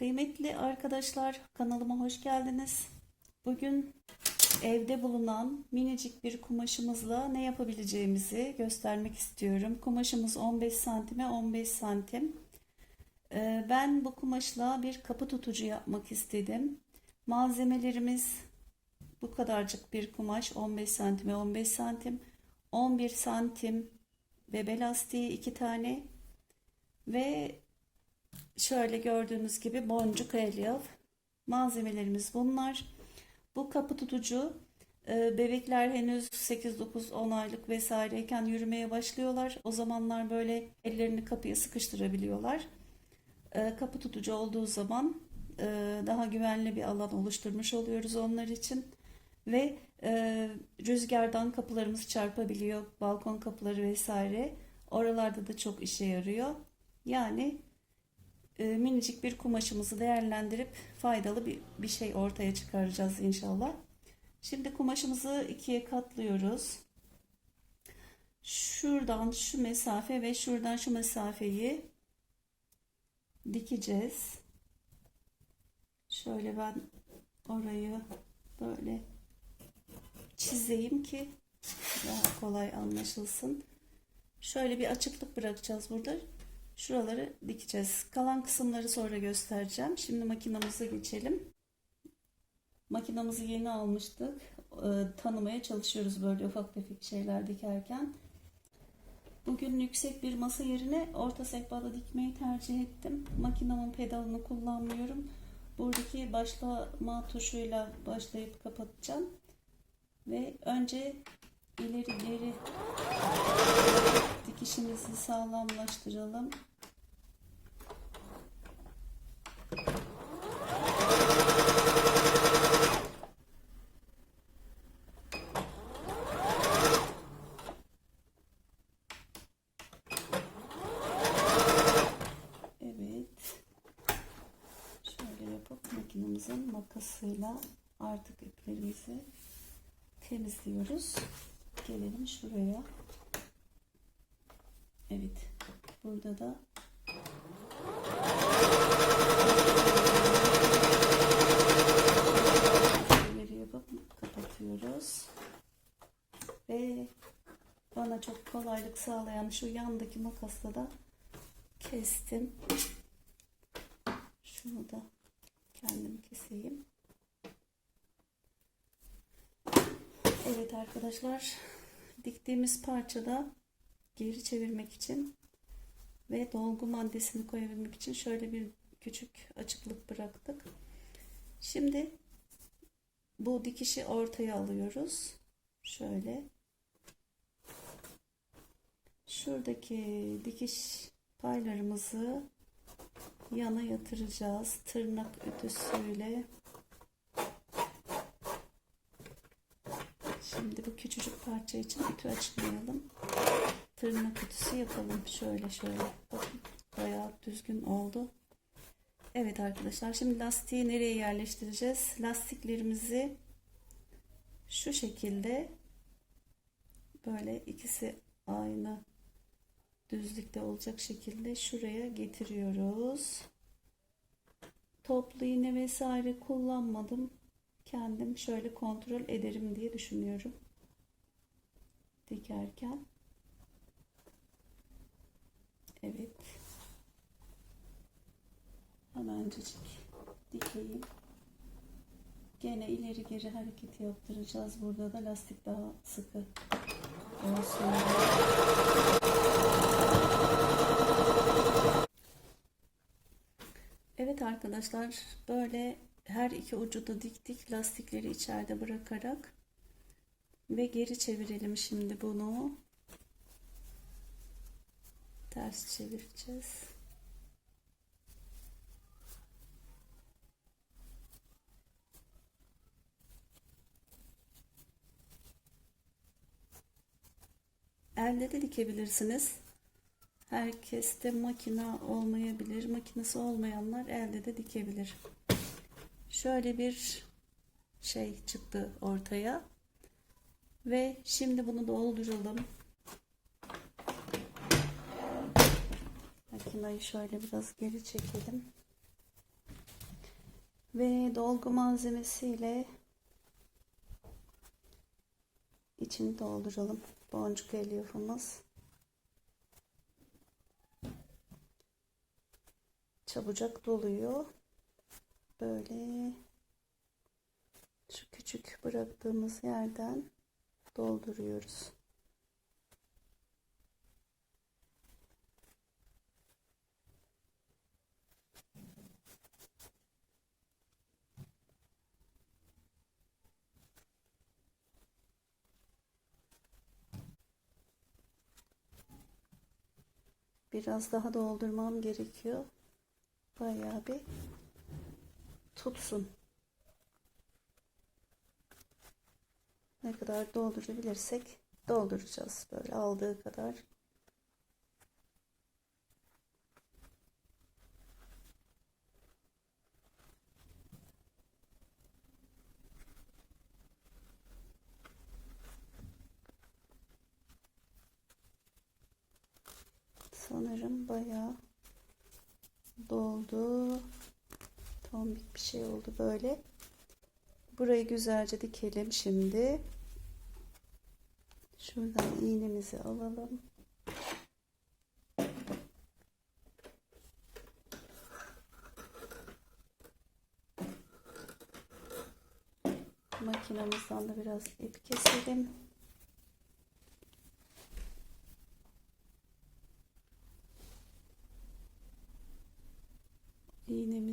Kıymetli arkadaşlar kanalıma hoş geldiniz. Bugün evde bulunan minicik bir kumaşımızla ne yapabileceğimizi göstermek istiyorum. Kumaşımız 15 santime 15 santim. Ee, Ben bu kumaşla bir kapı tutucu yapmak istedim. Malzemelerimiz bu kadarcık bir kumaş 15 santime 15 santim. 11 santim bebe lastiği 2 tane ve Şöyle gördüğünüz gibi boncuk elyaf. Malzemelerimiz bunlar. Bu kapı tutucu e, bebekler henüz 8-9-10 aylık vesaireyken yürümeye başlıyorlar. O zamanlar böyle ellerini kapıya sıkıştırabiliyorlar. E, Kapı tutucu olduğu zaman e, daha güvenli bir alan oluşturmuş oluyoruz onlar için. Ve rüzgardan kapılarımız çarpabiliyor. Balkon kapıları vesaire. Oralarda da çok işe yarıyor. Yani minicik bir kumaşımızı değerlendirip faydalı bir, bir şey ortaya çıkaracağız inşallah. Şimdi kumaşımızı ikiye katlıyoruz. Şuradan şu mesafe ve şuradan şu mesafeyi dikeceğiz. Şöyle ben orayı böyle çizeyim ki daha kolay anlaşılsın. Şöyle bir açıklık bırakacağız burada. Şuraları dikeceğiz. Kalan kısımları sonra göstereceğim. Şimdi makinamıza geçelim. Makinamızı yeni almıştık. Ee, tanımaya çalışıyoruz böyle ufak tefek şeyler dikerken. Bugün yüksek bir masa yerine orta sehpada dikmeyi tercih ettim. Makinamın pedalını kullanmıyorum. Buradaki başlama tuşuyla başlayıp kapatacağım. Ve önce ileri geri dikişimizi sağlamlaştıralım. Evet. Şöyle yapıp makinemizin makasıyla artık iplerimizi temizliyoruz. Gelelim şuraya. Evet. Burada da kapatıyoruz. Ve bana çok kolaylık sağlayan şu yandaki makasla da kestim. Şunu da kendim keseyim. Evet arkadaşlar diktiğimiz parçada geri çevirmek için ve dolgu maddesini koyabilmek için şöyle bir küçük açıklık bıraktık. Şimdi bu dikişi ortaya alıyoruz. Şöyle. Şuradaki dikiş paylarımızı yana yatıracağız. Tırnak ütüsüyle. Şimdi bu küçücük parça için ütü açmayalım. Tırnak ütüsü yapalım. Şöyle şöyle. Bakın bayağı düzgün oldu. Evet arkadaşlar şimdi lastiği nereye yerleştireceğiz? Lastiklerimizi şu şekilde böyle ikisi aynı düzlükte olacak şekilde şuraya getiriyoruz. Toplu iğne vesaire kullanmadım. Kendim şöyle kontrol ederim diye düşünüyorum. Dikerken. Evet. Hemencik dikeyim. Gene ileri geri hareket yaptıracağız. Burada da lastik daha sıkı olsun. Evet arkadaşlar böyle her iki ucu da diktik lastikleri içeride bırakarak ve geri çevirelim şimdi bunu. Ters çevireceğiz. Elde de dikebilirsiniz herkeste makina olmayabilir makinesi olmayanlar elde de dikebilir şöyle bir şey çıktı ortaya. Ve şimdi bunu dolduralım. Makinayı şöyle biraz geri çekelim. Ve dolgu malzemesiyle içini dolduralım. Boncuk elyafımız. Çabucak doluyor. Böyle şu küçük bıraktığımız yerden dolduruyoruz. Biraz daha doldurmam gerekiyor. Bayağı bir tutsun. Ne kadar doldurabilirsek dolduracağız. Böyle aldığı kadar. Sanırım bayağı doldu. Tombik bir şey oldu böyle. Burayı güzelce dikelim şimdi. Şuradan iğnemizi alalım. Makinamızdan da biraz ip keselim.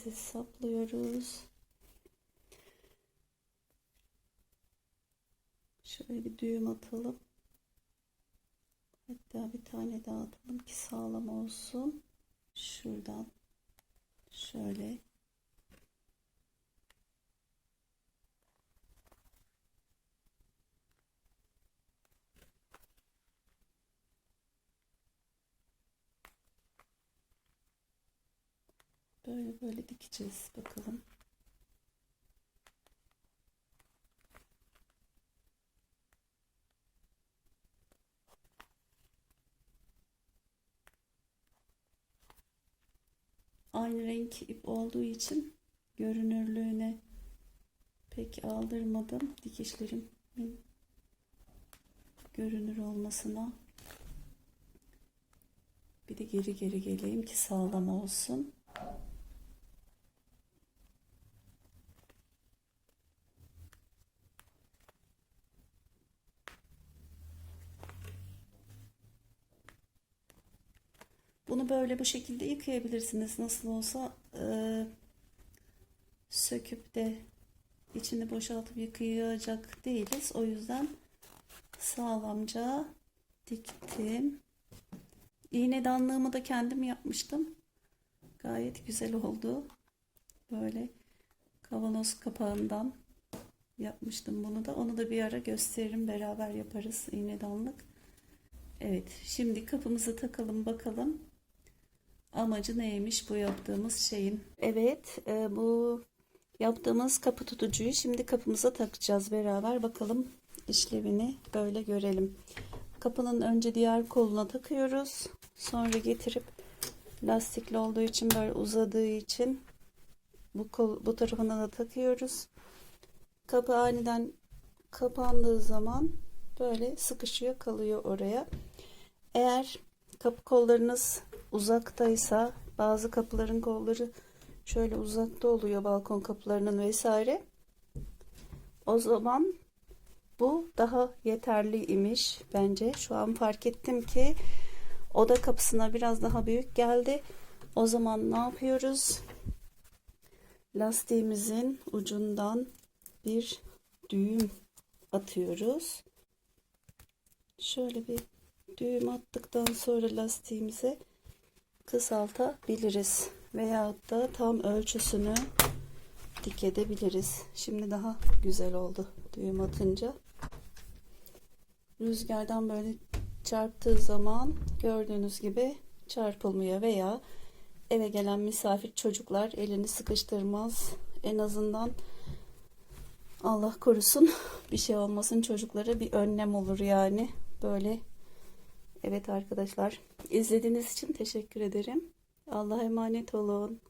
İğnemizi saplıyoruz. Şöyle bir düğüm atalım. Hatta bir tane daha atalım ki sağlam olsun. Şuradan şöyle Böyle böyle dikeceğiz bakalım. Aynı renk ip olduğu için görünürlüğüne pek aldırmadım dikişlerimin görünür olmasına. Bir de geri geri geleyim ki sağlam olsun. Bunu böyle bu şekilde yıkayabilirsiniz. Nasıl olsa e, söküp de içini boşaltıp yıkayacak değiliz. O yüzden sağlamca diktim. İğne danlığımı da kendim yapmıştım. Gayet güzel oldu. Böyle kavanoz kapağından yapmıştım bunu da. Onu da bir ara gösteririm. Beraber yaparız iğne danlık. Evet, şimdi kapımızı takalım bakalım amacı neymiş bu yaptığımız şeyin. Evet e, bu yaptığımız kapı tutucuyu şimdi kapımıza takacağız beraber bakalım işlevini böyle görelim. Kapının önce diğer koluna takıyoruz. Sonra getirip lastikli olduğu için böyle uzadığı için bu kol, bu tarafına da takıyoruz. Kapı aniden kapandığı zaman böyle sıkışıyor kalıyor oraya. Eğer kapı kollarınız uzaktaysa bazı kapıların kolları şöyle uzakta oluyor balkon kapılarının vesaire. O zaman bu daha yeterli imiş bence. Şu an fark ettim ki oda kapısına biraz daha büyük geldi. O zaman ne yapıyoruz? Lastiğimizin ucundan bir düğüm atıyoruz. Şöyle bir düğüm attıktan sonra lastiğimize kısaltabiliriz veyahut da tam ölçüsünü dikebiliriz. Şimdi daha güzel oldu düğüm atınca. Rüzgardan böyle çarptığı zaman gördüğünüz gibi çarpılmıyor veya eve gelen misafir çocuklar elini sıkıştırmaz. En azından Allah korusun bir şey olmasın çocuklara bir önlem olur yani. Böyle Evet arkadaşlar izlediğiniz için teşekkür ederim. Allah'a emanet olun.